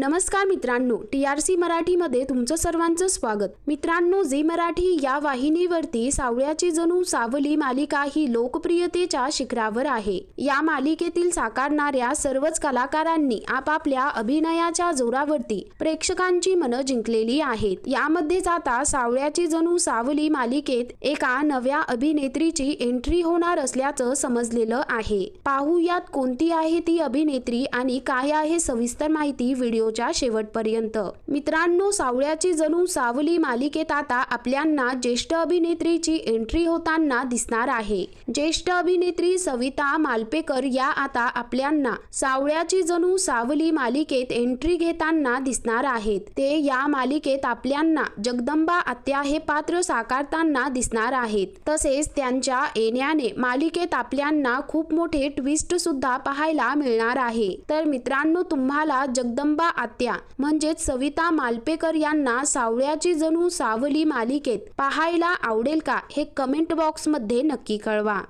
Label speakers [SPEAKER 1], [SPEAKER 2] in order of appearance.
[SPEAKER 1] नमस्कार मित्रांनो T R C मराठीमध्ये तुमचं सर्वांचं स्वागत. मित्रांनो झी मराठी या वाहिनीवरती सावळ्याची जणू सावली मालिका ही लोकप्रियतेच्या शिखरावर आहे. या मालिकेतील साकारणाऱ्या सर्वच कलाकारांनी आपापल्या अभिनयाच्या जोरावरती प्रेक्षकांची मनं जिंकलेली आहेत. यामध्येच आता सावळ्याची जणू सावली मालिकेत एका नव्या अभिनेत्रीची एंट्री होणार असल्याचं समजलेलं आहे. पाहुयात कोणती आहे ती अभिनेत्री आणि काय आहे सविस्तर माहिती व्हिडिओ व्हिडिओच्या शेवटपर्यंत. मित्रांनो सावळ्याची जणू सावली मालिकेत आता आपल्यांना ज्येष्ठ अभिनेत्रीची एंट्री होताना दिसणार आहे. ज्येष्ठ अभिनेत्री सविता मालपेकर या आता आपल्यांना सावळ्याची जणू सावली मालिकेत एंट्री घेताना दिसणार आहेत. ते या मालिकेत आपल्यांना जगदंबा आत्या हे पात्र साकारताना दिसणार आहेत. तसेच त्यांच्या येण्याने मालिकेत आपल्यांना खूप मोठे ट्विस्ट सुद्धा पाहायला मिळणार आहे. तर मित्रांनो तुम्हाला जगदंबा आत्या. म्हणजेच सविता मालपेकर यांना सावळ्याची जणू सावली मालिकेत पाहायला आवडेल का हे कमेंट बॉक्समध्ये नक्की कळवा.